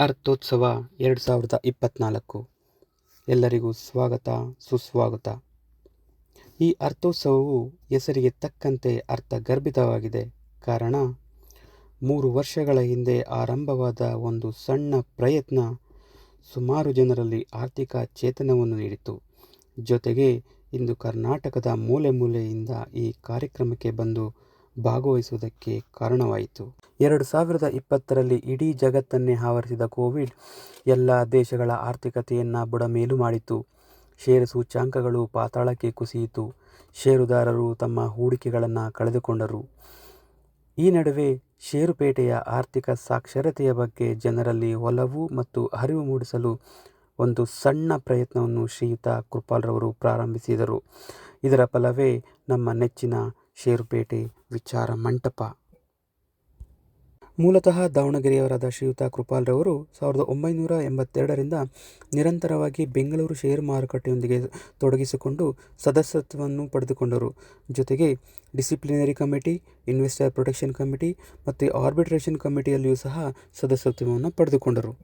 ಅರ್ಥೋತ್ಸವ ಎರಡು ಸಾವಿರದ ಇಪ್ಪತ್ತ್ನಾಲ್ಕು ಎಲ್ಲರಿಗೂ ಸ್ವಾಗತ, ಸುಸ್ವಾಗತ. ಈ ಅರ್ಥೋತ್ಸವವು ಹೆಸರಿಗೆ ತಕ್ಕಂತೆ ಅರ್ಥಗರ್ಭಿತವಾಗಿದೆ. ಕಾರಣ, ಮೂರು ವರ್ಷಗಳ ಹಿಂದೆ ಆರಂಭವಾದ ಒಂದು ಸಣ್ಣ ಪ್ರಯತ್ನ ಸುಮಾರು ಜನರಲ್ಲಿ ಆರ್ಥಿಕ ಚೇತನವನ್ನು ನೀಡಿತು. ಜೊತೆಗೆ, ಇಂದು ಕರ್ನಾಟಕದ ಮೂಲೆ ಮೂಲೆಯಿಂದ ಈ ಕಾರ್ಯಕ್ರಮಕ್ಕೆ ಬಂದು ಭಾಗವಹಿಸುವುದಕ್ಕೆ ಕಾರಣವಾಯಿತು. ಎರಡು ಸಾವಿರದ ಇಪ್ಪತ್ತರಲ್ಲಿ ಇಡೀ ಜಗತ್ತನ್ನೇ ಆವರಿಸಿದ ಕೋವಿಡ್ ಎಲ್ಲ ದೇಶಗಳ ಆರ್ಥಿಕತೆಯನ್ನು ಬುಡಮೇಲು ಮಾಡಿತು. ಷೇರು ಸೂಚ್ಯಾಂಕಗಳು ಪಾತಾಳಕ್ಕೆ ಕುಸಿಯಿತು. ಷೇರುದಾರರು ತಮ್ಮ ಹೂಡಿಕೆಗಳನ್ನು ಕಳೆದುಕೊಂಡರು. ಈ ನಡುವೆ ಷೇರುಪೇಟೆಯ ಆರ್ಥಿಕ ಸಾಕ್ಷರತೆಯ ಬಗ್ಗೆ ಜನರಲ್ಲಿ ಒಲವು ಮತ್ತು ಅರಿವು ಮೂಡಿಸಲು ಒಂದು ಸಣ್ಣ ಪ್ರಯತ್ನವನ್ನು ಶ್ರೀಯುತ ಕೃಪಾಲ್ರವರು ಪ್ರಾರಂಭಿಸಿದರು. ಇದರ ಫಲವೇ ನಮ್ಮ ನೆಚ್ಚಿನ ಷೇರುಪೇಟೆ ವಿಚಾರ ಮಂಟಪ. ಮೂಲತಃ ದಾವಣಗೆರೆಯವರಾದ ಶ್ರೀಯುತ ಕೃಪಾಲ್ರವರು ಸಾವಿರದ ಒಂಬೈನೂರ ಎಂಬತ್ತೆರಡರಿಂದ ನಿರಂತರವಾಗಿ ಬೆಂಗಳೂರು ಷೇರು ಮಾರುಕಟ್ಟೆಯೊಂದಿಗೆ ತೊಡಗಿಸಿಕೊಂಡು ಸದಸ್ಯತ್ವವನ್ನು ಪಡೆದುಕೊಂಡರು. ಜೊತೆಗೆ disciplinary committee, investor protection committee ಮತ್ತು ಆರ್ಬಿಟ್ರೇಷನ್ ಕಮಿಟಿಯಲ್ಲಿಯೂ ಸಹ ಸದಸ್ಯತ್ವವನ್ನು ಪಡೆದುಕೊಂಡರು.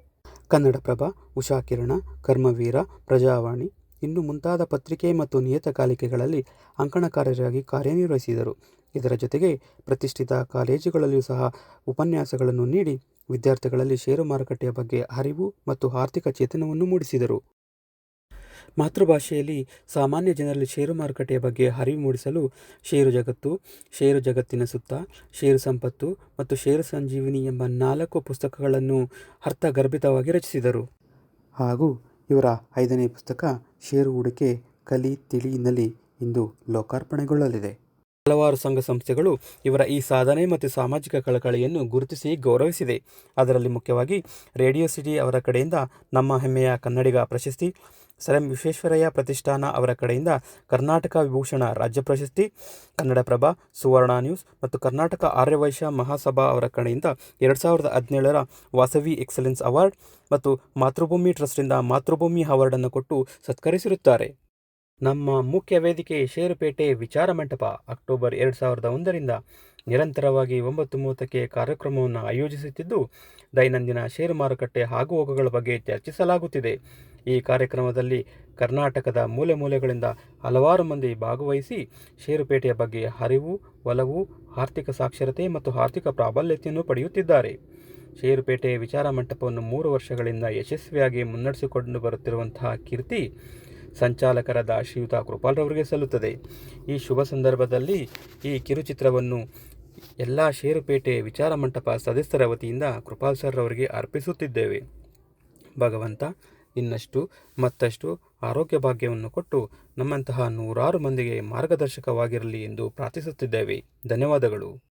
ಕನ್ನಡಪ್ರಭ ಉಷಾಕಿರಣ ಕರ್ಮವೀರ, ಪ್ರಜಾವಾಣಿ. ಇನ್ನು ಮುಂತಾದ ಪತ್ರಿಕೆ ಮತ್ತು ನಿಯತಕಾಲಿಕೆಗಳಲ್ಲಿ ಅಂಕಣಕಾರರಾಗಿ ಕಾರ್ಯನಿರ್ವಹಿಸಿದರು. ಇದರ ಜೊತೆಗೆ ಪ್ರತಿಷ್ಠಿತ ಕಾಲೇಜುಗಳಲ್ಲಿಯೂ ಸಹ ಉಪನ್ಯಾಸಗಳನ್ನು ನೀಡಿ ವಿದ್ಯಾರ್ಥಿಗಳಲ್ಲಿ ಷೇರು ಮಾರುಕಟ್ಟೆಯ ಬಗ್ಗೆ ಅರಿವು ಮತ್ತು ಆರ್ಥಿಕ ಚೇತನವನ್ನು ಮೂಡಿಸಿದರು. ಮಾತೃಭಾಷೆಯಲ್ಲಿ ಸಾಮಾನ್ಯ ಜನರಲ್ಲಿ ಷೇರು ಮಾರುಕಟ್ಟೆಯ ಬಗ್ಗೆ ಅರಿವು ಮೂಡಿಸಲು ಷೇರು ಜಗತ್ತು, ಷೇರು ಜಗತ್ತಿನ ಸುತ್ತ, ಷೇರು ಸಂಪತ್ತು ಮತ್ತು ಷೇರು ಸಂಜೀವಿನಿ ಎಂಬ ನಾಲ್ಕು ಪುಸ್ತಕಗಳನ್ನು ಅರ್ಥಗರ್ಭಿತವಾಗಿ ರಚಿಸಿದರು. ಹಾಗೂ ಇವರ ಐದನೇ ಪುಸ್ತಕ ಷೇರು ಹೂಡಿಕೆ ಕಲಿ ತಿಳಿ ನಲಿ ಇಂದು ಲೋಕಾರ್ಪಣೆಗೊಳ್ಳಲಿದೆ. ಹಲವಾರು ಸಂಘ ಸಂಸ್ಥೆಗಳು ಇವರ ಈ ಸಾಧನೆ ಮತ್ತು ಸಾಮಾಜಿಕ ಕಳಕಳಿಯನ್ನು ಗುರುತಿಸಿ ಗೌರವಿಸಿದೆ. ಅದರಲ್ಲಿ ಮುಖ್ಯವಾಗಿ ರೇಡಿಯೋ ಸಿಟಿ ಅವರ ಕಡೆಯಿಂದ ನಮ್ಮ ಹೆಮ್ಮೆಯ ಕನ್ನಡಿಗ ಪ್ರಶಸ್ತಿ ಸರ್ ಎಂ ವಿಶ್ವೇಶ್ವರಯ್ಯ ಪ್ರತಿಷ್ಠಾನ ಅವರ ಕಡೆಯಿಂದ ಕರ್ನಾಟಕ ವಿಭೂಷಣ ರಾಜ್ಯ ಪ್ರಶಸ್ತಿ, ಕನ್ನಡಪ್ರಭ, ಸುವರ್ಣ ನ್ಯೂಸ್ ಮತ್ತು ಕರ್ನಾಟಕ ಆರ್ಯವೈಶ್ಯ ಮಹಾಸಭಾ ಅವರ ಕಡೆಯಿಂದ ಎರಡು ಸಾವಿರದ ಹದಿನೇಳರ ವಾಸವಿ ಎಕ್ಸಲೆನ್ಸ್ ಅವಾರ್ಡ್ ಮತ್ತು ಮಾತೃಭೂಮಿ ಟ್ರಸ್ಟಿಂದ ಮಾತೃಭೂಮಿ ಅವಾರ್ಡನ್ನು ಕೊಟ್ಟು ಸತ್ಕರಿಸಿರುತ್ತಾರೆ. ನಮ್ಮ ಮುಖ್ಯ ವೇದಿಕೆ ಷೇರುಪೇಟೆ ವಿಚಾರ ಮಂಟಪ ಅಕ್ಟೋಬರ್ ಎರಡು ಸಾವಿರದ ಒಂದರಿಂದ ನಿರಂತರವಾಗಿ ಒಂಬತ್ತು ಮೂವತ್ತಕ್ಕೆ ಕಾರ್ಯಕ್ರಮವನ್ನು ಆಯೋಜಿಸುತ್ತಿದ್ದು, ದೈನಂದಿನ ಷೇರು ಮಾರುಕಟ್ಟೆ ಆಗುಹೋಗುಗಳ ಬಗ್ಗೆ ಚರ್ಚಿಸಲಾಗುತ್ತಿದೆ. ಈ ಕಾರ್ಯಕ್ರಮದಲ್ಲಿ ಕರ್ನಾಟಕದ ಮೂಲೆ ಮೂಲೆಗಳಿಂದ ಹಲವಾರು ಮಂದಿ ಭಾಗವಹಿಸಿ ಷೇರುಪೇಟೆಯ ಬಗ್ಗೆ ಅರಿವು, ಒಲವು, ಆರ್ಥಿಕ ಸಾಕ್ಷರತೆ ಮತ್ತು ಆರ್ಥಿಕ ಪ್ರಾಬಲ್ಯತೆಯನ್ನು ಪಡೆಯುತ್ತಿದ್ದಾರೆ. ಷೇರುಪೇಟೆ ವಿಚಾರ ಮಂಟಪವನ್ನು ಮೂರು ವರ್ಷಗಳಿಂದ ಯಶಸ್ವಿಯಾಗಿ ಮುನ್ನಡೆಸಿಕೊಂಡು ಬರುತ್ತಿರುವಂತಹ ಕೀರ್ತಿ ಸಂಚಾಲಕರಾದ ಶ್ರೀಯುತ ಕೃಪಾಲ್ರವರಿಗೆ ಸಲ್ಲುತ್ತದೆ. ಈ ಶುಭ ಸಂದರ್ಭದಲ್ಲಿ ಈ ಕಿರುಚಿತ್ರವನ್ನು ಎಲ್ಲ ಷೇರುಪೇಟೆ ವಿಚಾರ ಮಂಟಪ ಸದಸ್ಯರ ವತಿಯಿಂದ ಕೃಪಾಲ್ ಸರ್ ಅವರಿಗೆ ಅರ್ಪಿಸುತ್ತಿದ್ದೇವೆ. ಭಗವಂತ ಇನ್ನಷ್ಟು ಮತ್ತಷ್ಟು ಆರೋಗ್ಯ ಭಾಗ್ಯವನ್ನು ಕೊಟ್ಟು ನಮ್ಮಂತಹ ನೂರಾರು ಮಂದಿಗೆ ಮಾರ್ಗದರ್ಶಕವಾಗಿರಲಿ ಎಂದು ಪ್ರಾರ್ಥಿಸುತ್ತಿದ್ದೇವೆ. ಧನ್ಯವಾದಗಳು.